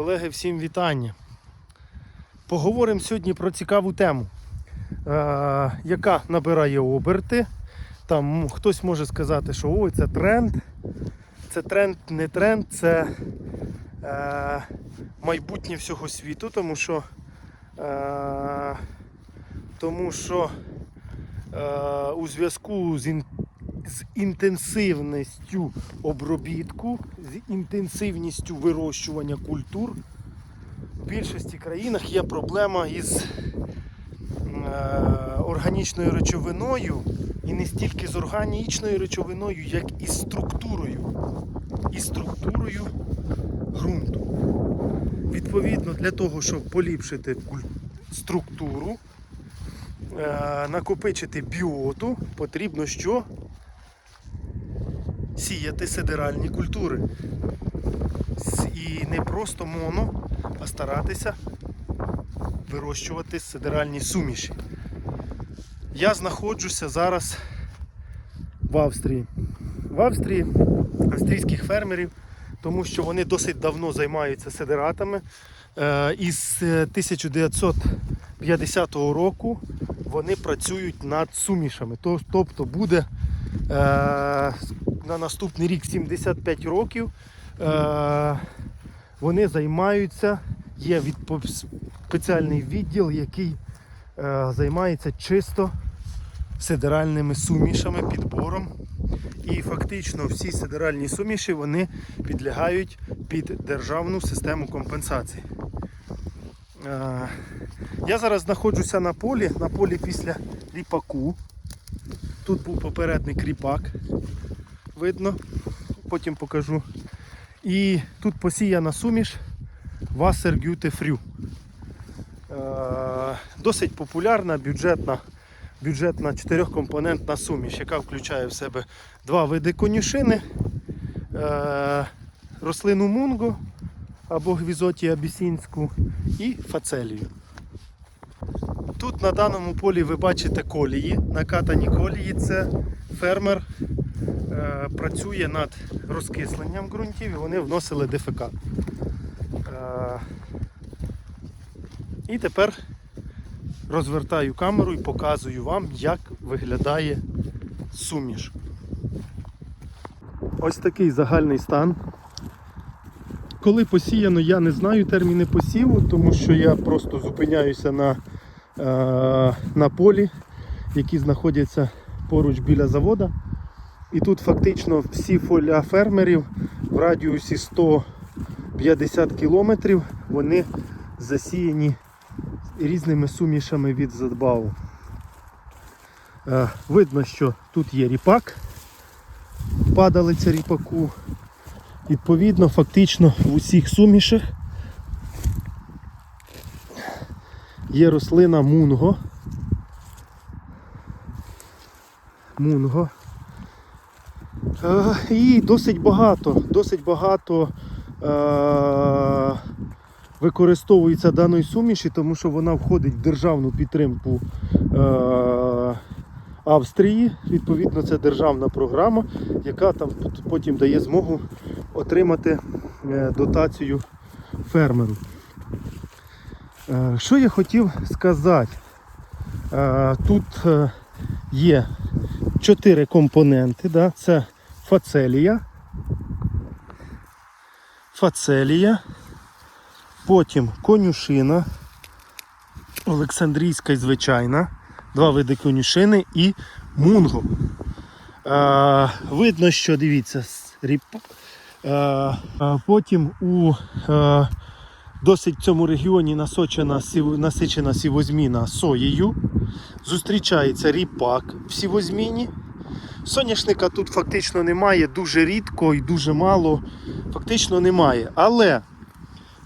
Колеги, всім вітання. Поговоримо сьогодні про цікаву тему, е, яка набирає оберти. Там хтось може сказати, що ой, це тренд. Це тренд, не тренд, це е, майбутнє всього світу, тому що, е, тому що е, у зв'язку з, з інтенсивністю обробітку, з інтенсивністю вирощування культур в більшості країнах є проблема із е, органічною речовиною і не стільки з органічною речовиною, як і з структурою. І структурою ґрунту. Відповідно, для того, щоб поліпшити структуру, е, накопичити біоту, потрібно що? Сіяти сидеральні культури. І не просто моно, а старатися вирощувати сидеральні суміші. Я знаходжуся зараз в Австрії. В Австрії австрійських фермерів, тому що вони досить давно займаються сидератами. Е, Із е, 1950 року вони працюють над сумішами. Тобто буде е, на наступний рік 75 років. Е, вони займаються, є спеціальний відділ, який е, займається чисто сидеральними сумішами, підбором. І фактично всі сидеральні суміші вони підлягають під державну систему компенсації. Е, Я зараз знаходжуся на полі, на полі після ріпаку. Тут був попередник ріпак, видно, потім покажу. І тут посіяна суміш Wassergüte Früh. Е, Досить популярна бюджетна, бюджетна чотирьохкомпонентна суміш, яка включає в себе два види конюшини, е, рослину мунго або гвізоті абісінську і фацелію. Тут на даному полі ви бачите колії, накатані колії. Це фермер працює над розкисленням ґрунтів і вони вносили ДФК. Е, і тепер розвертаю камеру і показую вам, як виглядає суміш. Ось такий загальний стан. Коли посіяно, я не знаю терміни посіву, тому що я просто зупиняюся на, е, на полі, які знаходяться поруч біля завода. І тут фактично всі поля фермерів в радіусі 150 кілометрів вони засіяні різними сумішами від задбаву. Е, видно, що тут є ріпак, падалиця ріпаку. Відповідно, фактично в усіх сумішах є рослина мунго. Мунго. Е, І досить багато, досить багато е, використовується даної суміші, тому що вона входить в державну підтримку е, Австрії. Відповідно, це державна програма, яка там потім дає змогу отримати дотацію фермеру. Що я хотів сказати? Тут є чотири компоненти. Да? Це фацелія. Фацелія. Потім конюшина. Олександрійська і звичайна. Два види конюшини і мунго. Е, видно, що дивіться, е, потім у е, досить в цьому регіоні насочена, насичена сівозміна соєю. Зустрічається ріпак в сівозміні. Соняшника тут фактично немає, дуже рідко і дуже мало. Фактично немає. Але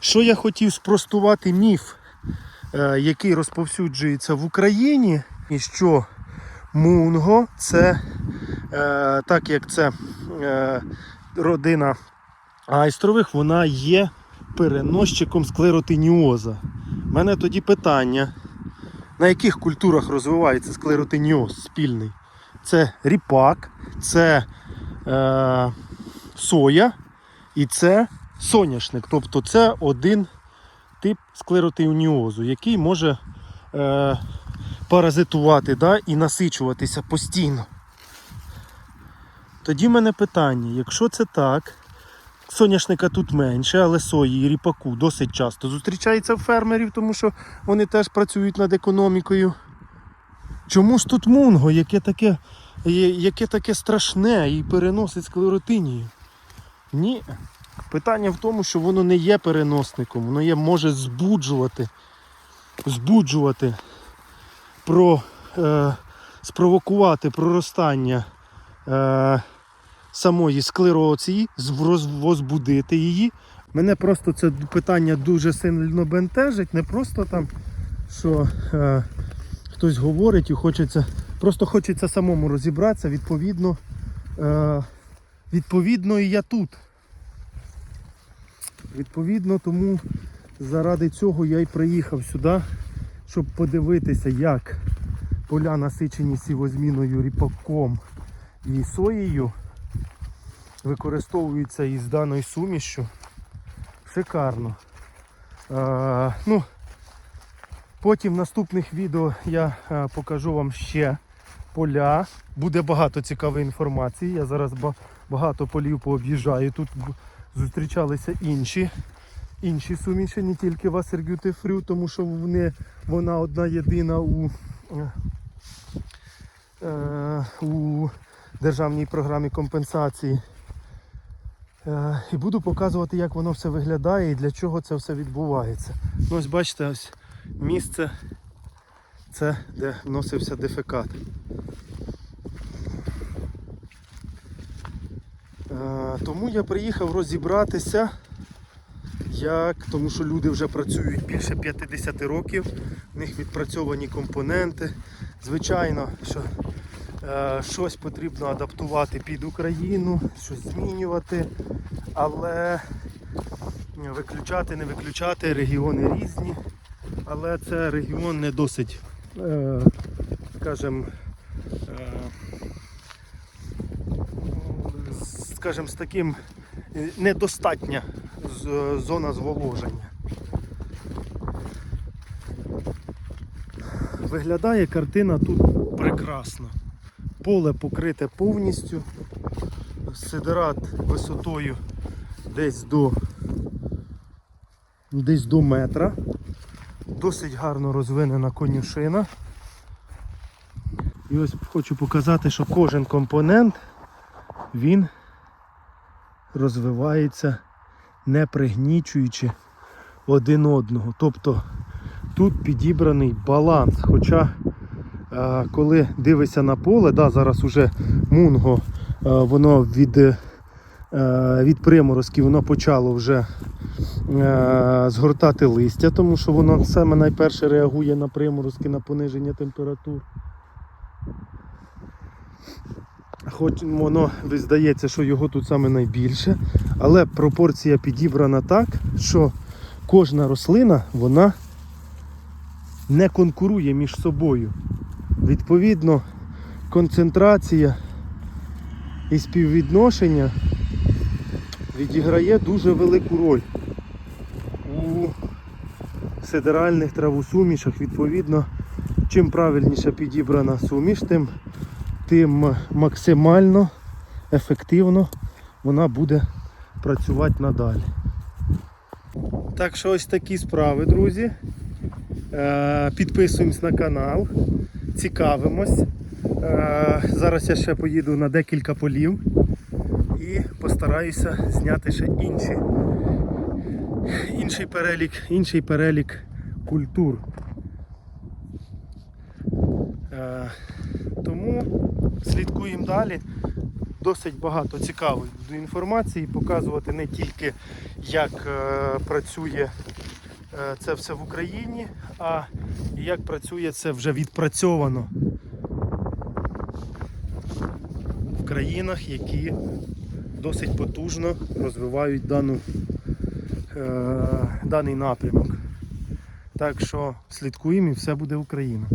що я хотів спростувати міф, е, який розповсюджується в Україні, і що мунго це, е, так як це е, родина айстрових, вона є переносчиком склеротиніоза. У мене тоді питання, на яких культурах розвивається склеротиніоз спільний? Це ріпак, це е, соя і це соняшник. Тобто це один тип склеротиніозу, який може е, паразитувати да, і насичуватися постійно. Тоді в мене питання, якщо це так, соняшника тут менше, але сої і ріпаку досить часто зустрічається в фермерів, тому що вони теж працюють над економікою. Чому ж тут мунго, яке таке, яке таке страшне і переносить склеротинію? Ні. Питання в тому, що воно не є переносником, воно є, може збуджувати, збуджувати, про, е, спровокувати проростання е, самої склероції, возбудити її. Мене просто це питання дуже сильно бентежить, не просто там, що е, хтось говорить і хочеться, просто хочеться самому розібратися, відповідно, е, відповідно і я тут. Відповідно, тому заради цього я й приїхав сюди, щоб подивитися, як поля насичені сівозміною ріпаком і соєю використовуються із даною сумішю. Шикарно. Е, ну, потім в наступних відео я е, покажу вам ще поля. Буде багато цікавої інформації. Я зараз багато полів пооб'їжджаю. Тут зустрічалися інші. Інші суміші, не тільки Васергюте Фрю, тому що вони, вона одна єдина у, е, е, у державній програмі компенсації. І буду показувати, як воно все виглядає і для чого це все відбувається. Ну, ось бачите, ось місце це де вносився дефекат. Е, Тому я приїхав розібратися, як, тому що люди вже працюють більше 50 років, в них відпрацьовані компоненти. Звичайно, що е, щось потрібно адаптувати під Україну, щось змінювати, але виключати, не виключати, регіони різні, але це регіон не досить, е, скажімо, е, скажімо, з таким е, недостатня зона зволоження. Виглядає картина тут прекрасно. Поле покрите повністю, сидерат висотою десь до, десь до метра. Досить гарно розвинена конюшина. І ось хочу показати, що кожен компонент він розвивається не пригнічуючи один одного. Тобто тут підібраний баланс. Хоча е, коли дивишся на поле, да, зараз уже мунго, е, воно від, е, від приморозків воно почало вже згортати листя, тому що воно саме найперше реагує на приморозки, на пониження температур. Хоч воно здається, що його тут саме найбільше, але пропорція підібрана так, що кожна рослина вона не конкурує між собою. Відповідно, концентрація і співвідношення відіграє дуже велику роль сидеральних травосумішах. Відповідно, чим правильніше підібрана суміш, тим тим максимально ефективно вона буде працювати надалі. Так що ось такі справи, друзі. Е, Підписуємось на канал, цікавимось. Е, Зараз я ще поїду на декілька полів і постараюся зняти ще інші, інший перелік, інший перелік культур. Е, Тому слідкуємо далі. Досить багато цікавої інформації, показувати не тільки як е, працює е, це все в Україні, а як працює це вже відпрацьовано в країнах, які досить потужно розвивають дану, даний напрямок. Так що слідкуємо і все буде Україна.